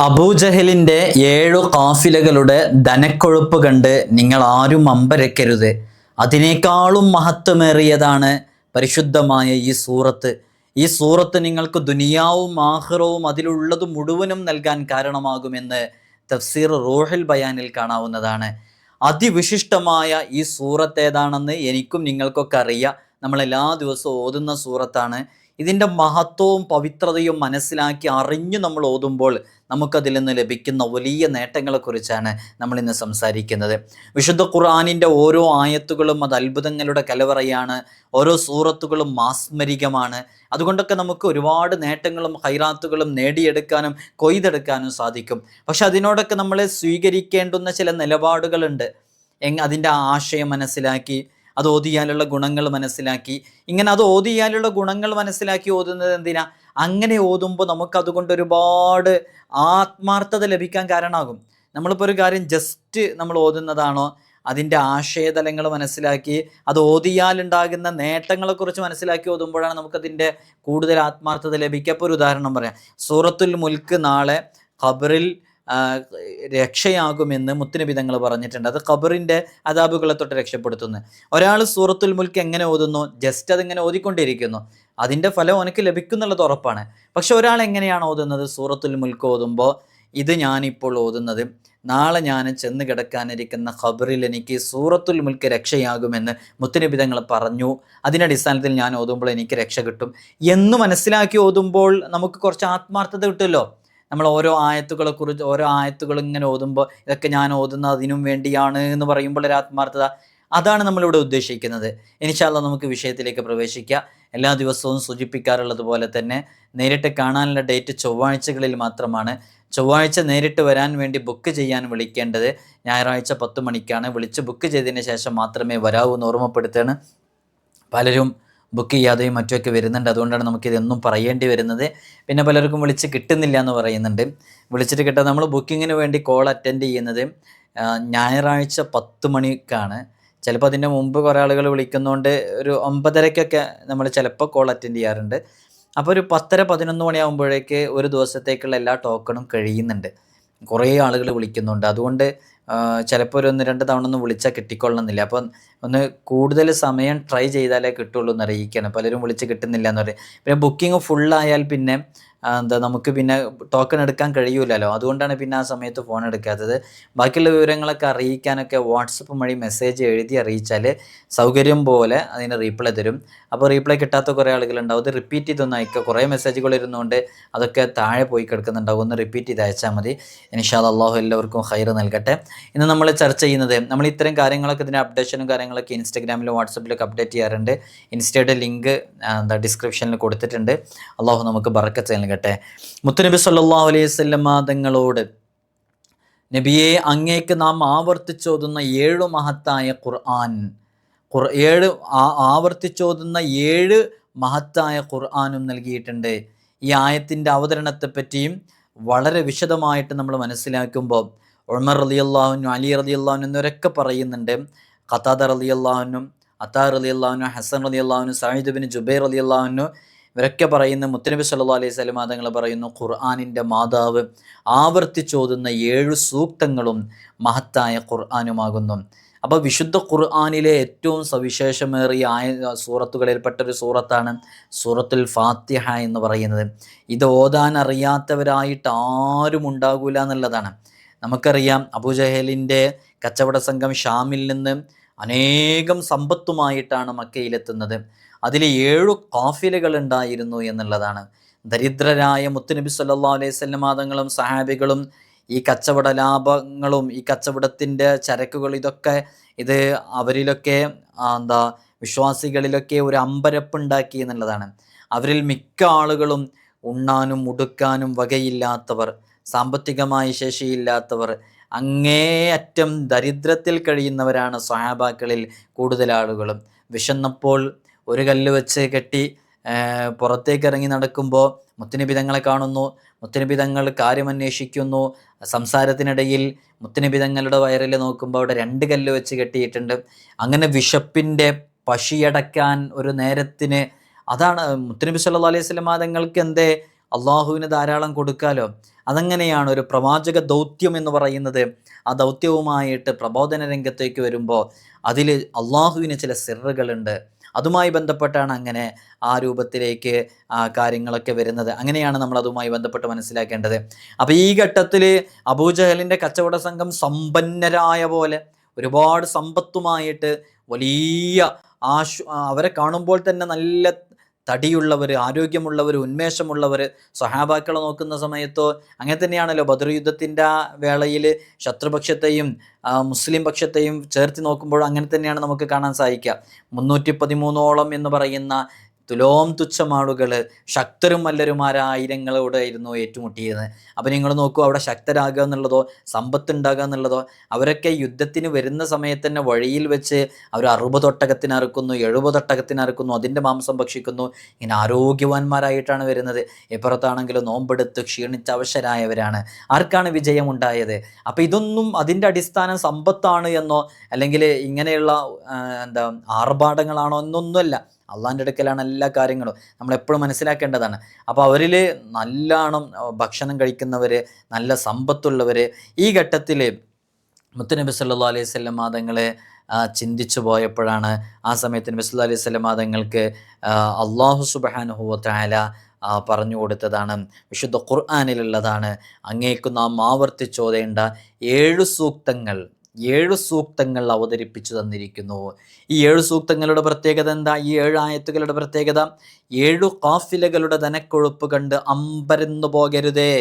അബൂജഹലിന്റെ ഏഴു കാഫിലകളുടെ ധനക്കൊഴുപ്പ് കണ്ട് നിങ്ങൾ ആരും അമ്പരക്കരുത്. അതിനേക്കാളും മഹത്വമേറിയതാണ് പരിശുദ്ധമായ ഈ സൂറത്ത്. ഈ സൂറത്ത് നിങ്ങൾക്ക് ദുനിയാവും ആഹ്റവും അതിലുള്ളത് മുഴുവനും നൽകാൻ കാരണമാകുമെന്ന് തഫ്സീർ റോഹിൽ ബയാനിൽ കാണാവുന്നതാണ്. അതിവിശിഷ്ടമായ ഈ സൂറത്ത് ഏതാണെന്ന് എനിക്കും നിങ്ങൾക്കൊക്കെ അറിയാം. നമ്മൾ എല്ലാ ദിവസവും ഓതുന്ന സൂറത്താണ്. ഇതിന്റെ മഹത്വവും പവിത്രതയും മനസ്സിലാക്കി അറിഞ്ഞു നമ്മൾ ഓതുമ്പോൾ നമുക്കതിൽ നിന്ന് ലഭിക്കുന്ന വലിയ നേട്ടങ്ങളെക്കുറിച്ചാണ് നമ്മളിന്ന് സംസാരിക്കുന്നത്. വിശുദ്ധ ഖുർആാനിന്റെ ഓരോ ആയത്തുകളും അത് അത്ഭുതങ്ങളുടെ കലവറയാണ്. ഓരോ സൂറത്തുകളും മാസ്മരികമാണ്. അതുകൊണ്ടൊക്കെ നമുക്ക് ഒരുപാട് നേട്ടങ്ങളും ഹൈറാത്തുകളും നേടിയെടുക്കാനും കൊയ്തെടുക്കാനും സാധിക്കും. പക്ഷെ അതിനോടൊക്കെ നമ്മൾ സ്വീകരിക്കേണ്ടുന്ന ചില നിലപാടുകളുണ്ട്. എങ് അതിന്റെ ആശയം മനസ്സിലാക്കി അത് ഓതിയാലുള്ള ഗുണങ്ങൾ മനസ്സിലാക്കി. ഇങ്ങനെ അത് ഓതിയാലുള്ള ഗുണങ്ങൾ മനസ്സിലാക്കി ഓതുന്നത് എന്തിനാ? അങ്ങനെ ഓതുമ്പോൾ നമുക്ക് അതുകൊണ്ട് ഒരുപാട് ആത്മാർത്ഥത ലഭിക്കാൻ കാരണമാകും. നമ്മളിപ്പോൾ ഒരു കാര്യം ജസ്റ്റ് നമ്മൾ ഓതുന്നതാണോ? അതിന്റെ ആശയതലങ്ങൾ മനസ്സിലാക്കി അത് ഓതിയാലുണ്ടാകുന്ന നേട്ടങ്ങളെക്കുറിച്ച് മനസ്സിലാക്കി ഓതുമ്പോഴാണ് നമുക്കതിന്റെ കൂടുതൽ ആത്മാർത്ഥത ലഭിക്കുക. ഇപ്പോൾ ഒരു ഉദാഹരണം പറയാം. സൂറത്തുൽ മുൽക്ക് നാളെ ഖബറിൽ രക്ഷയാകുമെന്ന് മുത്തുനബിതങ്ങൾ പറഞ്ഞിട്ടുണ്ട്. അത് ഖബറിന്റെ അതാബുകളെ തൊട്ട് രക്ഷപ്പെടുത്തുന്നു. ഒരാൾ സൂറത്തുൽ മുൽക്ക് എങ്ങനെ ഓതുന്നു? ജസ്റ്റ് അതിങ്ങനെ ഓതിക്കൊണ്ടിരിക്കുന്നു. അതിന്റെ ഫലം അവനക്ക് ലഭിക്കുന്നുള്ളത് ഉറപ്പാണ്. പക്ഷെ ഒരാൾ എങ്ങനെയാണ് ഓതുന്നത്? സൂറത്തുൽ മുൽക്ക് ഓതുമ്പോൾ ഇത് ഞാനിപ്പോൾ ഓതുന്നത് നാളെ ഞാൻ ചെന്ന് കിടക്കാനിരിക്കുന്ന ഖബറിൽ എനിക്ക് സൂറത്തുൽ മുൽക്ക് രക്ഷയാകുമെന്ന് മുത്തുനബി തങ്ങൾ പറഞ്ഞു. അതിന്റെ അടിസ്ഥാനത്തിൽ ഞാൻ ഓതുമ്പോൾ എനിക്ക് രക്ഷ കിട്ടും. എന്ന് മനസ്സിലാക്കി ഓതുമ്പോൾ നമുക്ക് കുറച്ച് ആത്മാർത്ഥത കിട്ടുമല്ലോ. നമ്മൾ ഓരോ ആയത്തുകളെ കുറിച്ച് ഓരോ ആയത്തുകൾ ഇങ്ങനെ ഓതുമ്പോൾ ഇതൊക്കെ ഞാൻ ഓതുന്ന അതിനും വേണ്ടിയാണ് എന്ന് പറയുമ്പോൾ ഒരു ആത്മാർത്ഥത. അതാണ് നമ്മളിവിടെ ഉദ്ദേശിക്കുന്നത്. ഇനിഷാല്ല നമുക്ക് വിഷയത്തിലേക്ക് പ്രവേശിക്കാം. എല്ലാ ദിവസവും സൂചിപ്പിക്കാറുള്ളത് പോലെ തന്നെ നേരിട്ട് കാണാനുള്ള ഡേറ്റ് ചൊവ്വാഴ്ചകളിൽ മാത്രമാണ്. ചൊവ്വാഴ്ച നേരിട്ട് വരാൻ വേണ്ടി ബുക്ക് ചെയ്യാൻ വിളിക്കേണ്ടത് ഞായറാഴ്ച പത്ത് മണിക്കാണ്. വിളിച്ച് ബുക്ക് ചെയ്തതിന് ശേഷം മാത്രമേ വരാവൂ എന്ന് ഓർമ്മപ്പെടുത്തുകയാണ്. പലരും ബുക്ക് ചെയ്യാതെയും മറ്റുമൊക്കെ വരുന്നുണ്ട്. അതുകൊണ്ടാണ് നമുക്കിതെന്നും പറയേണ്ടി വരുന്നത്. പിന്നെ പലർക്കും വിളിച്ച് കിട്ടുന്നില്ല എന്ന് പറയുന്നുണ്ട്. വിളിച്ചിട്ട് കിട്ടാൻ നമ്മൾ ബുക്കിങ്ങിന് വേണ്ടി കോൾ അറ്റൻഡ് ചെയ്യുന്നത് ഞായറാഴ്ച പത്ത് മണിക്കാണ്. ചിലപ്പോൾ അതിന്റെ മുമ്പ് കുറേ ആളുകൾ വിളിക്കുന്നതുകൊണ്ട് ഒരു ഒമ്പതരയ്ക്കൊക്കെ നമ്മൾ ചിലപ്പോൾ കോൾ അറ്റൻഡ് ചെയ്യാറുണ്ട്. അപ്പോൾ ഒരു പത്തര പതിനൊന്ന് മണിയാകുമ്പോഴേക്ക് ഒരു ദിവസത്തേക്കുള്ള എല്ലാ ടോക്കണും കഴിയുന്നുണ്ട്. കുറേ ആളുകൾ വിളിക്കുന്നുണ്ട്. അതുകൊണ്ട് ചിലപ്പോൾ ഒരു ഒന്ന് രണ്ട് തവണ ഒന്ന് വിളിച്ചാൽ കിട്ടിക്കൊള്ളണമെന്നില്ല അപ്പം ഒന്ന് കൂടുതൽ സമയം ട്രൈ ചെയ്താലേ കിട്ടുള്ളൂ എന്ന് അറിയിക്കുകയാണ്. പലരും വിളിച്ച് കിട്ടുന്നില്ല എന്ന് പറയും. പിന്നെ ബുക്കിംഗ് ഫുള്ളായാൽ പിന്നെ എന്താ നമുക്ക് പിന്നെ ടോക്കൺ എടുക്കാൻ കഴിയൂലല്ലോ. അതുകൊണ്ടാണ് പിന്നെ ആ സമയത്ത് ഫോൺ എടുക്കാത്തത്. ബാക്കിയുള്ള വിവരങ്ങളൊക്കെ അറിയിക്കാനൊക്കെ വാട്സപ്പ് വഴി മെസ്സേജ് എഴുതി അറിയിച്ചാൽ സൗകര്യം പോലെ അതിന് റീപ്ലൈ തരും. അപ്പോൾ റീപ്ലൈ കിട്ടാത്ത കുറേ ആളുകളുണ്ടാവും. അത് റിപ്പീറ്റ് ചെയ്തൊന്നും അയക്കുക കുറേ മെസ്സേജുകൾ ഇരുന്നുകൊണ്ട് അതൊക്കെ താഴെ പോയി കിടക്കുന്നുണ്ടാവും. ഒന്ന് റിപ്പീറ്റ് ചെയ്ത് അയച്ചാൽ മതി. ഇൻഷാ അള്ളാഹു എല്ലാവർക്കും ഹൈർ നൽകട്ടെ. ഇന്ന് നമ്മൾ ചർച്ച ചെയ്യുന്നത് നമ്മൾ ഇത്തരം കാര്യങ്ങളൊക്കെ ഇതിന്റെ അപ്ഡേഷനും കാര്യങ്ങളൊക്കെ ഇൻസ്റ്റാഗ്രാമിലും വാട്സപ്പിലൊക്കെ അപ്ഡേറ്റ് ചെയ്യാറുണ്ട്. ഇൻസ്റ്റയുടെ ലിങ്ക് എന്താ ഡിസ്ക്രിപ്ഷനിൽ കൊടുത്തിട്ടുണ്ട്. അള്ളാഹു നമുക്ക് ബറക്കത്ത് നൽകട്ടെ. മുത്തുനബി സല്ലാ അലൈഹി വസല്ലമ തങ്ങളോട് നബിയെ അങ്ങേക്ക് നാം ആവർത്തിച്ചോതുന്ന ഏഴു മഹത്തായ ഖുർആൻ ഖുർ ഏഴ് ആവർത്തിച്ചോതുന്ന ഏഴ് മഹത്തായ ഖുർആാനും നൽകിയിട്ടുണ്ട്. ഈ ആയത്തിന്റെ അവതരണത്തെപ്പറ്റിയും വളരെ വിശദമായിട്ട് നമ്മൾ മനസ്സിലാക്കുമ്പോൾ ഉമർ റലി അള്ളാഹുനും അലി റലി അള്ളാഹുനും എന്നിവരൊക്കെ പറയുന്നുണ്ട് ഖത്താദ അലി അള്ളാഹുനും അത്താർ അലി അള്ളാഹുനും ഹസൻ അലി അള്ളാഹുനും സാഹിദ് ബിൻ ജുബൈർ അലി അള്ളാഹുനും ഇവരൊക്കെ പറയുന്ന മുത്തനബി സല്ലാ അലൈഹി സ്വലം തങ്ങൾ പറയുന്നു ഖുർആാനിന്റെ മാതാവ് ആവർത്തിച്ചോതുന്ന ഏഴു സൂക്തങ്ങളും മഹത്തായ ഖുർആാനുമാകുന്നു. അപ്പോൾ വിശുദ്ധ ഖുർആാനിലെ ഏറ്റവും സവിശേഷമേറിയ ആയ സൂറത്തുകളിൽപ്പെട്ട ഒരു സൂറത്താണ് സൂറത്തുൽ ഫാത്തിഹ എന്ന് പറയുന്നത്. ഇത് ഓതാൻ അറിയാത്തവരായിട്ട് ആരും ഉണ്ടാകൂല എന്നുള്ളതാണ്. നമുക്കറിയാം അബുജഹലിന്റെ കച്ചവട സംഘം ഷാമിൽ നിന്ന് അനേകം സമ്പത്തുമായിട്ടാണ് മക്കയിലെത്തുന്നത്. അതിൽ ഏഴു കാഫിലുകൾ ഉണ്ടായിരുന്നു എന്നുള്ളതാണ്. ദരിദ്രരായ മുത്തുനബി സല്ലാ അലൈഹി സ്വലമാതങ്ങളും സഹാബികളും ഈ കച്ചവട ലാഭങ്ങളും ഈ കച്ചവടത്തിന്റെ ചരക്കുകൾ ഇതൊക്കെ ഇത് അവരിലൊക്കെ എന്താ വിശ്വാസികളിലൊക്കെ ഒരു അമ്പരപ്പുണ്ടാക്കി എന്നുള്ളതാണ്. അവരിൽ മിക്ക ആളുകളും ഉണ്ണാനും ഉടുക്കാനും വകയില്ലാത്തവർ സാമ്പത്തികമായി ശേഷിയില്ലാത്തവർ അങ്ങേയറ്റം ദരിദ്രത്തിൽ കഴിയുന്നവരാണ് സ്വഹാബാക്കളിൽ കൂടുതൽ ആളുകളും. വിശന്നപ്പോൾ ഒരു കല്ല് വെച്ച് കെട്ടി പുറത്തേക്ക് ഇറങ്ങി നടക്കുമ്പോൾ മുത്തിനിബിതങ്ങളെ കാണുന്നു. മുത്തിനിബിതങ്ങൾ കാര്യമന്വേഷിക്കുന്നു. സംസാരത്തിനിടയിൽ മുത്തിനിബിതങ്ങളുടെ വയറിൽ നോക്കുമ്പോൾ അവിടെ രണ്ട് കല്ല് വെച്ച് കെട്ടിയിട്ടുണ്ട്. അങ്ങനെ വിശപ്പിന്റെ പശിയടക്കാൻ ഒരു നേരത്തിന് അതാണ് മുത്തനബി സല്ലാ അലൈഹി സ്വലമാ തങ്ങൾക്ക് എന്തേ അള്ളാഹുവിന് ധാരാളം കൊടുക്കാലോ? അതങ്ങനെയാണ് ഒരു പ്രവാചക ദൗത്യം എന്ന് പറയുന്നത്. ആ ദൗത്യവുമായിട്ട് പ്രബോധന രംഗത്തേക്ക് വരുമ്പോൾ അതിൽ അള്ളാഹുവിന് ചില സിറുകളുണ്ട്. അതുമായി ബന്ധപ്പെട്ടാണ് അങ്ങനെ ആ രൂപത്തിലേക്ക് ആ കാര്യങ്ങളൊക്കെ വരുന്നത്. അങ്ങനെയാണ് നമ്മൾ അതുമായി ബന്ധപ്പെട്ട് മനസ്സിലാക്കേണ്ടത്. അപ്പോൾ ഈ ഘട്ടത്തിൽ അബൂജഹലിന്റെ കച്ചവട സംഘം സമ്പന്നരായ പോലെ ഒരുപാട് സമ്പത്തുമായിട്ട് വലിയ ആശു അവരെ കാണുമ്പോൾ തന്നെ നല്ല തടിയുള്ളവർ ആരോഗ്യമുള്ളവർ ഉന്മേഷമുള്ളവർ സ്വഹാബാക്കളെ നോക്കുന്ന സമയത്തോ അങ്ങനെ തന്നെയാണല്ലോ ബദർ യുദ്ധത്തിന്റെ വേളയിൽ ശത്രുപക്ഷത്തെയും മുസ്ലിം പക്ഷത്തെയും ചേർത്ത് നോക്കുമ്പോൾ അങ്ങനെ തന്നെയാണ് നമുക്ക് കാണാൻ സാധിക്കുക. മുന്നൂറ്റി പതിമൂന്നോളം എന്ന് പറയുന്ന തുലോം തുച്ഛമാളുകൾ ശക്തരും മല്ലരുമാരായിരങ്ങളോടായിരുന്നു ഏറ്റുമുട്ടിയത്. അപ്പോൾ നിങ്ങൾ നോക്കൂ അവിടെ ശക്തരാകുക എന്നുള്ളതോ സമ്പത്തുണ്ടാകുക എന്നുള്ളതോ അവരൊക്കെ യുദ്ധത്തിന് വരുന്ന സമയത്ത് തന്നെ വഴിയിൽ വെച്ച് അവർ അറുപത് ഒട്ടകത്തിന് അറുക്കുന്നു എഴുപത് അറുക്കുന്നു അതിന്റെ മാംസം ഭക്ഷിക്കുന്നു. ഇങ്ങനെ ആരോഗ്യവാന്മാരായിട്ടാണ് വരുന്നത്. ഇപ്പുറത്താണെങ്കിലും നോമ്പെടുത്ത് ക്ഷീണിച്ച് അവശരായവരാണ്. ആർക്കാണ് വിജയം ഉണ്ടായത് അപ്പോൾ ഇതൊന്നും അതിന്റെ അടിസ്ഥാനം സമ്പത്താണ് എന്നോ അല്ലെങ്കിൽ ഇങ്ങനെയുള്ള എന്താ ആർഭാടങ്ങളാണോ എന്നൊന്നുമല്ല. അള്ളാന്റെ അടുക്കലാണ് എല്ലാ കാര്യങ്ങളും. നമ്മൾ എപ്പോഴും മനസ്സിലാക്കേണ്ടതാണ്. അപ്പോൾ അവരിൽ നല്ലോണം ഭക്ഷണം കഴിക്കുന്നവർ നല്ല സമ്പത്തുള്ളവർ ഈ ഘട്ടത്തിൽ മുത്തനബി സല്ലാ അലൈഹി സ്വല്ലം മാതങ്ങളെ ചിന്തിച്ചു പോയപ്പോഴാണ് ആ സമയത്ത് നബി സല്ലാ അലൈഹി സ്വല്ലം മാതങ്ങൾക്ക് അള്ളാഹു സുബാനുഹുവത്തായ പറഞ്ഞു കൊടുത്തതാണ്. വിശുദ്ധ ഖുർആാനിലുള്ളതാണ്. അങ്ങേക്ക് നാം ആവർത്തിച്ചോതേണ്ട ഏഴ് സൂക്തങ്ങൾ ഏഴു സൂക്തങ്ങൾ അവതരിപ്പിച്ചു തന്നിരിക്കുന്നു. ഈ ഏഴ് സൂക്തങ്ങളുടെ പ്രത്യേകത എന്താ? ഈ ഏഴ് ആയത്തുകളുടെ പ്രത്യേകത ഏഴു കാഫിലകളുടെ ധനക്കൊഴുപ്പ് കണ്ട് അമ്പരന്നു പോകരുതേ.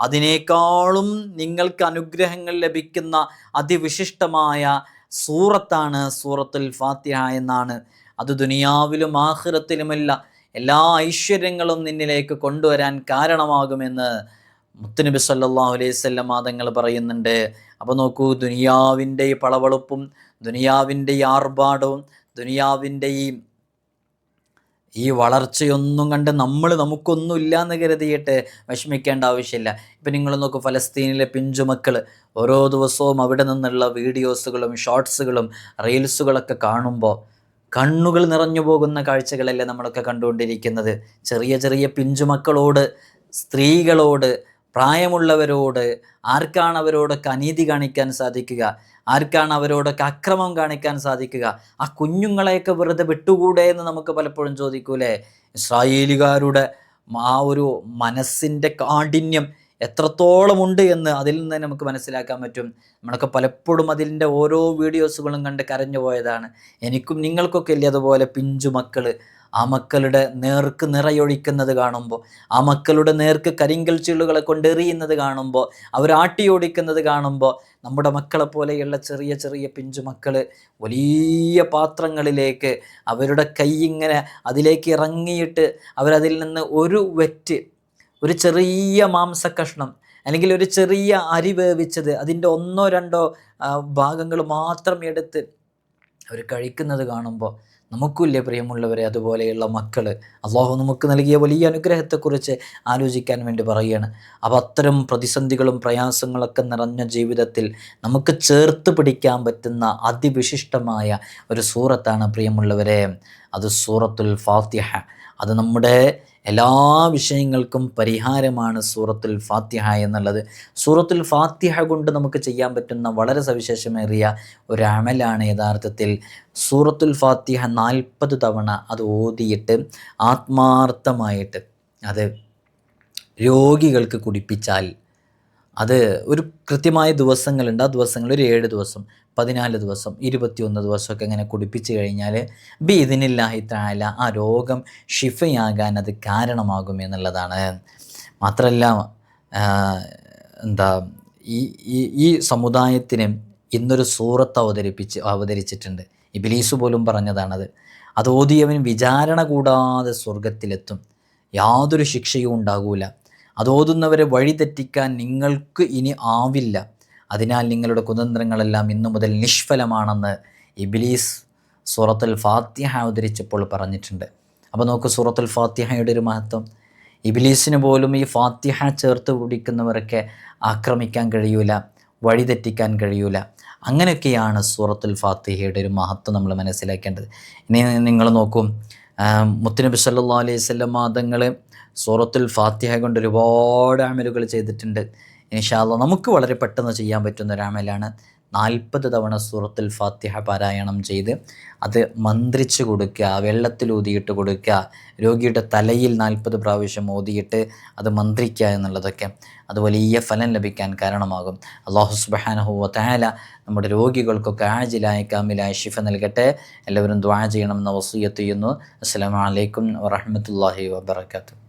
അതിനേക്കാളും നിങ്ങൾക്ക് അനുഗ്രഹങ്ങൾ ലഭിക്കുന്ന അതിവിശിഷ്ടമായ സൂറത്താണ് സൂറത്തുൽ ഫാത്തിഹ എന്നാണ്. അത് ദുനിയാവിലും ആഹ്റത്തിലുമല്ല എല്ലാ ഐശ്വര്യങ്ങളും നിന്നിലേക്ക് കൊണ്ടുവരാൻ കാരണമാകുമെന്ന് മുത്തുനബി സല്ലല്ലാഹു അലൈഹി വസല്ലം മാതങ്ങൾ പറയുന്നുണ്ട് അപ്പോൾ നോക്കൂ ദുനിയാവിന്റെ ഈ പളവളുപ്പും ദുനിയാവിന്റെ ഈ ആർഭാടവും ദുനിയാവിന്റെ ഈ ഈ വളർച്ചയൊന്നും കണ്ട് നമ്മൾ നമുക്കൊന്നും ഇല്ലാന്ന് കരുതിയിട്ട് വിഷമിക്കേണ്ട ആവശ്യമില്ല. ഇപ്പം നിങ്ങൾ നോക്കൂ ഫലസ്തീനിലെ പിഞ്ചുമക്കൾ ഓരോ ദിവസവും അവിടെ നിന്നുള്ള വീഡിയോസുകളും ഷോർട്സുകളും റീൽസുകളൊക്കെ കാണുമ്പോൾ കണ്ണുകൾ നിറഞ്ഞു പോകുന്ന കാഴ്ചകളല്ലേ നമ്മളൊക്കെ കണ്ടുകൊണ്ടിരിക്കുന്നത്. ചെറിയ ചെറിയ പിഞ്ചുമക്കളോട് സ്ത്രീകളോട് പ്രായമുള്ളവരോട് ആർക്കാണ് അവരോടൊക്കെ അനീതി കാണിക്കാൻ സാധിക്കുക? ആർക്കാണ് അവരോടൊക്കെ അക്രമം കാണിക്കാൻ സാധിക്കുക? ആ കുഞ്ഞുങ്ങളെയൊക്കെ വെറുതെ വിട്ടുകൂടെ എന്ന് നമുക്ക് പലപ്പോഴും ചോദിക്കൂലേ? ഇസ്രായേലുകാരുടെ ആ ഒരു മനസ്സിന്റെ കാഠിന്യം എത്രത്തോളം ഉണ്ട് എന്ന് അതിൽ നിന്ന് നമുക്ക് മനസ്സിലാക്കാൻ പറ്റും. നമ്മളൊക്കെ പലപ്പോഴും അതിന്റെ ഓരോ വീഡിയോസുകളും കണ്ട് കരഞ്ഞു പോയതാണ്. എനിക്കും നിങ്ങൾക്കൊക്കെ ഇല്ലേ അതുപോലെ പിഞ്ചു മക്കൾ ആ മക്കളുടെ നേർക്ക് നിറയൊഴിക്കുന്നത് കാണുമ്പോൾ ആ മക്കളുടെ നേർക്ക് കരിങ്കൽ ചീളുകളെ കൊണ്ടെറിയുന്നത് കാണുമ്പോൾ അവർ ആട്ടിയോടിക്കുന്നത് കാണുമ്പോൾ നമ്മുടെ മക്കളെ പോലെയുള്ള ചെറിയ ചെറിയ പിഞ്ചു മക്കൾ വലിയ പാത്രങ്ങളിലേക്ക് അവരുടെ കൈ ഇങ്ങനെ അതിലേക്ക് ഇറങ്ങിയിട്ട് അവരതിൽ നിന്ന് ഒരു വെറ്റ് ഒരു ചെറിയ മാംസക്കഷ്ണം അല്ലെങ്കിൽ ഒരു ചെറിയ അരി വേവിച്ചത് അതിന്റെ ഒന്നോ രണ്ടോ ഭാഗങ്ങൾ മാത്രം എടുത്ത് അവർ കഴിക്കുന്നത് കാണുമ്പോൾ നമുക്കില്ലേ പ്രിയമുള്ളവരെ അതുപോലെയുള്ള മക്കൾ അള്ളാഹു നമുക്ക് നൽകിയ വലിയ അനുഗ്രഹത്തെക്കുറിച്ച് ആലോചിക്കാൻ വേണ്ടി പറയുകയാണ്. അപ്പോൾ അത്തരം പ്രതിസന്ധികളും പ്രയാസങ്ങളൊക്കെ നിറഞ്ഞ ജീവിതത്തിൽ നമുക്ക് ചേർത്ത് പിടിക്കാൻ പറ്റുന്ന അതിവിശിഷ്ടമായ ഒരു സൂറത്താണ് പ്രിയമുള്ളവരെ. അത് സൂറത്തുൽ ഫാത്തിഹ. അത് നമ്മുടെ എല്ലാ വിഷയങ്ങൾക്കും പരിഹാരമാണ് സൂറത്തുൽ ഫാത്തിഹ എന്നുള്ളത്. സൂറത്തുൽ ഫാത്തിഹ കൊണ്ട് നമുക്ക് ചെയ്യാൻ പറ്റുന്ന വളരെ സവിശേഷമേറിയ ഒരു അമലാണ് യഥാർത്ഥത്തിൽ സൂറത്തുൽ ഫാത്തിഹ നാൽപ്പത് തവണ അത് ഓതിയിട്ട് ആത്മാർത്ഥമായിട്ട് അത് രോഗികൾക്ക് കുടിപ്പിച്ചാൽ അത് ഒരു കൃത്യമായ ദിവസങ്ങളുണ്ട്. ആ ദിവസങ്ങൾ ഒരു ഏഴ് ദിവസം പതിനാല് ദിവസം ഇരുപത്തിയൊന്ന് ദിവസമൊക്കെ ഇങ്ങനെ കുടിപ്പിച്ച് കഴിഞ്ഞാൽ ബി ഇതിനില്ലാഹി താല ആ രോഗം ഷിഫയാകാൻ അത് കാരണമാകും എന്നുള്ളതാണ്. മാത്രമല്ല എന്താ ഈ ഈ സമുദായത്തിന് ഇന്നൊരു സൂറത്ത് അവതരിപ്പിച്ച് അവതരിച്ചിട്ടുണ്ട്. ഇബിലീസ് പോലും പറഞ്ഞതാണത്. അത് ഓതിയവൻ വിചാരണ കൂടാതെ സ്വർഗത്തിലെത്തും യാതൊരു ശിക്ഷയും ഉണ്ടാകൂല. അത് ഓതുന്നവരെ വഴിതെറ്റിക്കാൻ നിങ്ങൾക്ക് ഇനി ആവില്ല. അതിനാൽ നിങ്ങളുടെ കുതന്ത്രങ്ങളെല്ലാം ഇന്നു മുതൽ നിഷ്ഫലമാണെന്ന് ഇബിലീസ് സൂറത്തുൽ ഫാത്തിഹ അവതരിച്ചപ്പോൾ പറഞ്ഞിട്ടുണ്ട്. അപ്പോൾ നോക്ക് സൂറത്തുൽ ഫാത്തിഹയുടെ ഒരു മഹത്വം. ഇബിലീസിന് പോലും ഈ ഫാത്തിഹ ചേർത്ത് പിടിക്കുന്നവരൊക്കെ ആക്രമിക്കാൻ കഴിയൂല വഴിതെറ്റിക്കാൻ കഴിയൂല. അങ്ങനെയൊക്കെയാണ് സൂറത്തുൽ ഫാത്തിഹയുടെ ഒരു മഹത്വം നമ്മൾ മനസ്സിലാക്കേണ്ടത്. ഇനി നിങ്ങൾ നോക്കും മുത്തനബി സല്ലാ അലൈഹി സ്വല്ലം മാതങ്ങൾ സൂറത്തുൽ ഫാത്തിഹ കൊണ്ട് ഒരുപാട് അമലുകൾ ചെയ്തിട്ടുണ്ട്. ഇൻഷാല്ല നമുക്ക് വളരെ പെട്ടെന്ന് ചെയ്യാൻ പറ്റുന്ന ഒരു അമലാണ്. നാൽപ്പത് തവണ സൂറത്തുൽ ഫാത്തിഹ പാരായണം ചെയ്ത് അത് മന്ത്രിച്ചു കൊടുക്കുക വെള്ളത്തിൽ ഊതിയിട്ട് കൊടുക്കുക രോഗിയുടെ തലയിൽ നാൽപ്പത് പ്രാവശ്യം ഊതിയിട്ട് അത് മന്ത്രിക്കുക എന്നുള്ളതൊക്കെ അത് വലിയ ഫലം ലഭിക്കാൻ കാരണമാകും. അള്ളാഹു സുബാനഹുവ താല നമ്മുടെ രോഗികൾക്കൊക്കെ ആജിലായ കാമിലായ ഷിഫ നൽകട്ടെ. എല്ലാവരും ദ്വാ ചെയ്യണമെന്ന വസൂയത്ത് ചെയ്യുന്നു. അസ്സാം വലൈക്കും വറഹമത്തല്ലാഹി വബർക്കാത്തു